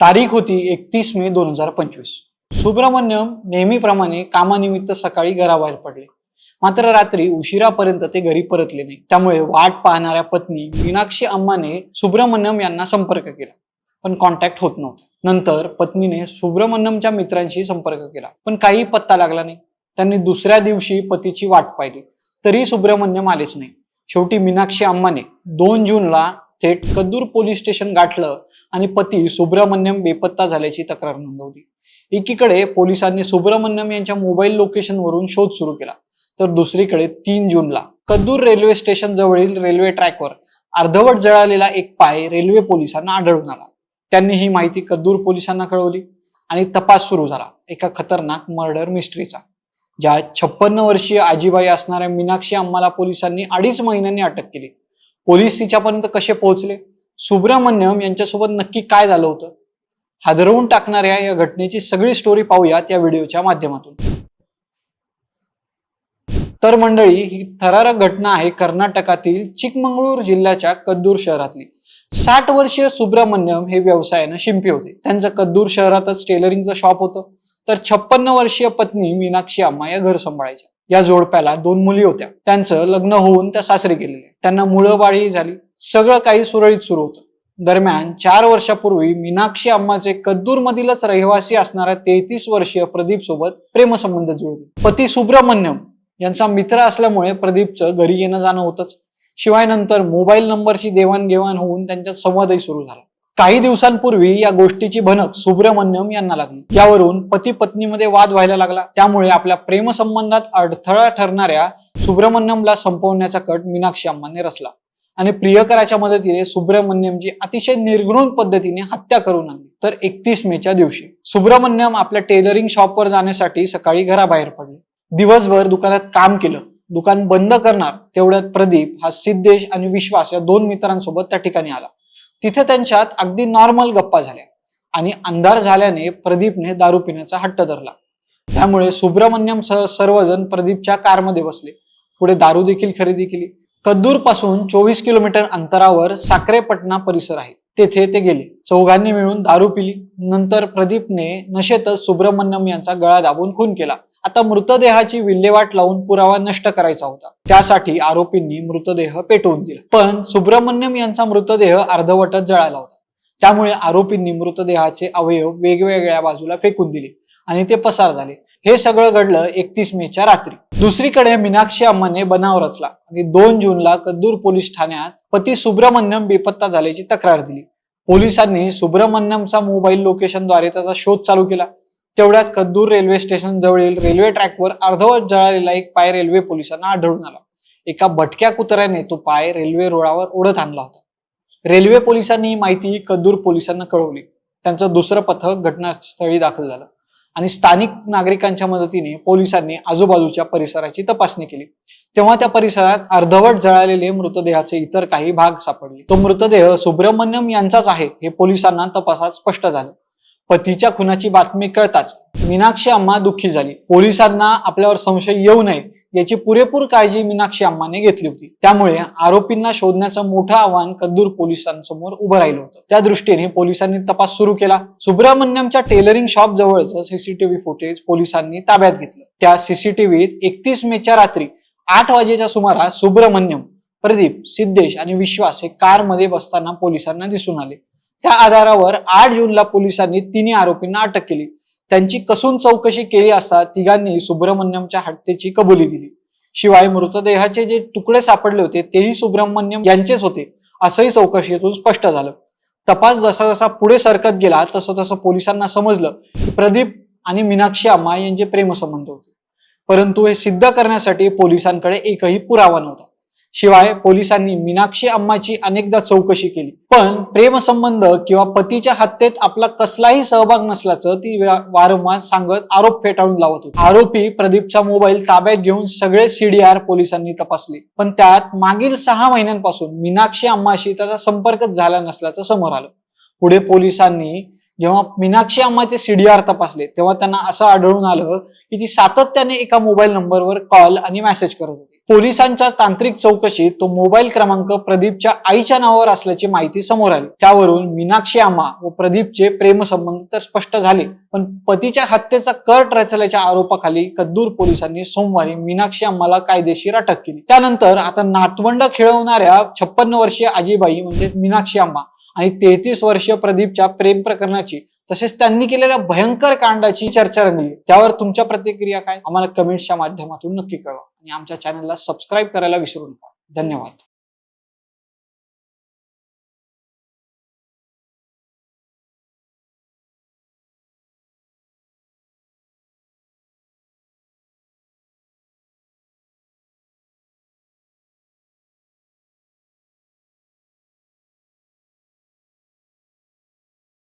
तारीख होती एकतीस मे दोन हजार पंचवीस. सुब्रमण्यम नेहमीप्रमाणे कामानिमित्त सकाळी घराबाहेर पडले. मात्र रात्री उशिरापर्यंत ते घरी परतले नाही. त्यामुळे वाट पाहणाऱ्या पत्नी मीनाक्षी अम्माने सुब्रमण्यम यांना संपर्क केला पण कॉन्टॅक्ट होत नव्हता. नंतर पत्नीने सुब्रमण्यमच्या मित्रांशी संपर्क केला पण काही पत्ता लागला नाही. त्यांनी दुसऱ्या दिवशी पतीची वाट पाहिली. तरी सुब्रमण्यम आलेच नाही. शेवटी मीनाक्षी अम्माने दोन जूनला थेट कद्दूर पोलीस स्टेशन गाठलं आणि पती सुब्रमण्यम बेपत्ता झाल्याची तक्रार नोंदवली. एकीकडे पोलिसांनी सुब्रमण्यम यांच्या मोबाईल लोकेशनवरून शोध सुरू केला. तर दुसरीकडे तीन जूनला कद्दूर रेल्वे स्टेशन जवळील रेल्वे ट्रॅकवर अर्धवट जळालेला एक पाय रेल्वे पोलिसांना आढळून आला. त्यांनी ही माहिती कद्दूर पोलिसांना कळवली आणि तपास सुरू झाला. एका खतरनाक मर्डर मिस्ट्रीचा. ज्या छप्पन्न वर्षीय आजीबाई असणाऱ्या मीनाक्षी अम्माला पोलिसांनी अडीच महिन्यांनी अटक केली. पोलीस तिच्यापर्यंत कसे पोहोचले? सुब्रमण्यम यांच्यासोबत नक्की काय झालं होतं? हादरवून टाकणाऱ्या या घटनेची सगळी स्टोरी पाहूयात या व्हिडिओच्या माध्यमातून. तर मंडळी ही थरारक घटना आहे कर्नाटकातील चिकमंगळूर जिल्ह्याच्या कद्दूर शहरातली. साठ वर्षीय सुब्रमण्यम हे व्यवसायानं शिंपी होते. त्यांचं कद्दूर शहरातच टेलरिंगचं शॉप होतं. तर छप्पन्न वर्षीय पत्नी मीनाक्षी अम्मा या घर सांभाळायच्या. या जोडप्याला दोन मुली होत्या. त्यांचं लग्न होऊन त्या सासरे गेलेले त्यांना मुळं बाळही झाली. सगळं काही सुरळीत सुरू होतं. दरम्यान चार वर्षापूर्वी मीनाक्षी अम्माचे कद्दूर मधीलच रहिवासी असणाऱ्या तेहतीस वर्षीय प्रदीप सोबत प्रेमसंबंध जुळले. पती सुब्रमण्यम यांचा मित्र असल्यामुळे प्रदीपचं घरी येणं जाणं होतंच. शिवाय नंतर मोबाईल नंबरची देवाणघेवाण होऊन त्यांच्यात संवादही सुरू झाला. काही दिवसांपूर्वी या गोष्टीची भनक सुब्रमण्यम यांना लागली. यावरून पती पत्नीमध्ये वाद व्हायला लागला. त्यामुळे आपल्या प्रेमसंबंधात अडथळा ठरणाऱ्या सुब्रमण्यमला संपवण्याचा कट मीनाक्षी अम्माने रचला. आणि प्रियकराच्या मदतीने सुब्रमण्यमची अतिशय निर्घृण पद्धतीने हत्या करून आणली. तर एकतीस मेच्या दिवशी सुब्रमण्यम आपल्या टेलरिंग शॉपवर जाण्यासाठी सकाळी घराबाहेर पडले. दिवसभर दुकानात काम केलं. दुकान बंद करणार तेवढ्यात प्रदीप हा सिद्धेश आणि विश्वास या दोन मित्रांसोबत त्या ठिकाणी आला. तिथे त्यांच्यात अगदी नॉर्मल गप्पा झाल्या. आणि अंधार झाल्याने प्रदीपने दारू पिण्याचा हट्ट धरला. त्यामुळे सुब्रमण्यम सह सर्वजण प्रदीपच्या कारमध्ये बसले. पुढे दारू देखील खरेदी केली. कद्दूरपासून चोवीस किलोमीटर अंतरावर साखरेपटणा परिसर आहे. तेथे ते गेले. चौघांनी मिळून दारू पिली. नंतर प्रदीपने नशेतच सुब्रमण्यम यांचा गळा दाबून खून केला. आता मृतदेहाची विल्हेवाट लावून पुरावा नष्ट करायचा होता. त्यासाठी आरोपींनी मृतदेह पेटवून दिला. पण सुब्रमण्यम यांचा मृतदेह अर्धवटच जळाला होता. त्यामुळे आरोपींनी मृतदेहाचे अवयव वेगवेगळ्या बाजूला फेकून दिले आणि ते पसार झाले. हे सगळं घडलं एकतीस मेच्या रात्री. दुसरीकडे मीनाक्षी अम्माने बनाव रचला आणि दोन जूनला कद्दूर पोलीस ठाण्यात पती सुब्रमण्यम बेपत्ता झाल्याची तक्रार दिली. पोलिसांनी सुब्रमण्यमचा मोबाईल लोकेशनद्वारे त्याचा शोध चालू केला. तेवढ्यात कद्दूर रेल्वे स्टेशन जवळील रेल्वे ट्रॅकवर अर्धवट जळालेला एक पाय रेल्वे पोलिसांना आढळून आला. एका भटक्या कुत्र्याने तो पाय रेल्वे रुळावर ओढत आणला होता. रेल्वे पोलिसांनी ही माहिती कद्दूर पोलिसांना कळवली. त्यांचं दुसरं पथक घटनास्थळी दाखल झालं. आणि स्थानिक नागरिकांच्या मदतीने पोलिसांनी आजूबाजूच्या परिसराची तपासणी केली. तेव्हा त्या परिसरात अर्धवट जळालेले मृतदेहाचे इतर काही भाग सापडले. तो मृतदेह सुब्रमण्यम यांचाच आहे हे पोलिसांना तपासात स्पष्ट झालं. पतीच्या खुनाची बातमी कळताच मीनाक्षी अम्मा दुःखी झाली. पोलिसांना आपल्यावर संशय येऊ नये याची पुरेपूर काळजी मीनाक्षी अम्माने घेतली होती. त्यामुळे आरोपींना शोधण्याचं मोठं आव्हान कद्दूर पोलिसांसमोर उभं राहिलं होतं. त्या दृष्टीने पोलिसांनी तपास सुरू केला. सुब्रमण्यमच्या टेलरिंग शॉप जवळचं सीसीटीव्ही फुटेज पोलिसांनी ताब्यात घेतलं. त्या सीसीटीव्हीत एकतीस मेच्या रात्री आठ वाजेच्या सुमारास सुब्रमण्यम प्रदीप सिद्धेश आणि विश्वास हे कारमध्ये बसताना पोलिसांना दिसून आले. त्या आधारावर आठ जूनला पोलिसांनी तिन्ही आरोपींना अटक केली. त्यांची कसून चौकशी केली असता तिघांनी सुब्रमण्यमच्या हत्येची कबुली दिली. शिवाय मृतदेहाचे जे तुकडे सापडले होते तेही सुब्रमण्यम यांचेच होते असंही चौकशीतून स्पष्ट झालं. तपास जसा जसा पुढे सरकत गेला तसं तसं पोलिसांना समजलं की प्रदीप आणि मीनाक्षी अम्मा यांचे प्रेमसंबंध होते. परंतु हे सिद्ध करण्यासाठी पोलिसांकडे एकही पुरावा नव्हता. शिवाय पोलिसांनी मीनाक्षी अम्माची अनेकदा चौकशी केली. पण प्रेमसंबंध किंवा पतीच्या हत्येत आपला कसलाही सहभाग नसल्याचं ती वारंवार सांगत आरोप फेटाळून लावत होती. आरोपी प्रदीपचा मोबाईल ताब्यात घेऊन सगळे सीडीआर पोलिसांनी तपासले. पण त्यात मागील सहा महिन्यांपासून मीनाक्षी अम्माशी त्याचा संपर्कच झाला नसल्याचं समोर आलं. पुढे पोलिसांनी जेव्हा मीनाक्षी अम्माचे सीडीआर तपासले तेव्हा त्यांना असं आढळून आलं की ती सातत्याने एका मोबाईल नंबरवर कॉल आणि मेसेज करत होती. पोलिसांच्या तांत्रिक चौकशीत तो मोबाईल क्रमांक प्रदीपच्या आईच्या नावावर असल्याची माहिती समोर आली. त्यावरून मीनाक्षी आम्हा व प्रदीपचे प्रेमसंबंध तर स्पष्ट झाले पण पतीच्या हत्येचा कट रचल्याच्या आरोपाखाली कद्दूर पोलिसांनी सोमवारी मीनाक्षी आम्हाला कायदेशीर अटक केली. त्यानंतर आता नातवंड खेळवणाऱ्या छप्पन्न वर्षीय आजीबाई म्हणजे मीनाक्षी आम्हा आणि तेहतीस वर्षीय प्रदीपच्या प्रेम प्रकरणाची तसेच त्यांनी केलेल्या भयंकर कांडाची चर्चा रंगली. त्यावर तुमच्या प्रतिक्रिया काय? आम्हाला कमेंट्सच्या माध्यमातून नक्की कळवा. आणि आमच्या चॅनलला सबस्क्राईब करायला विसरू नका. धन्यवाद.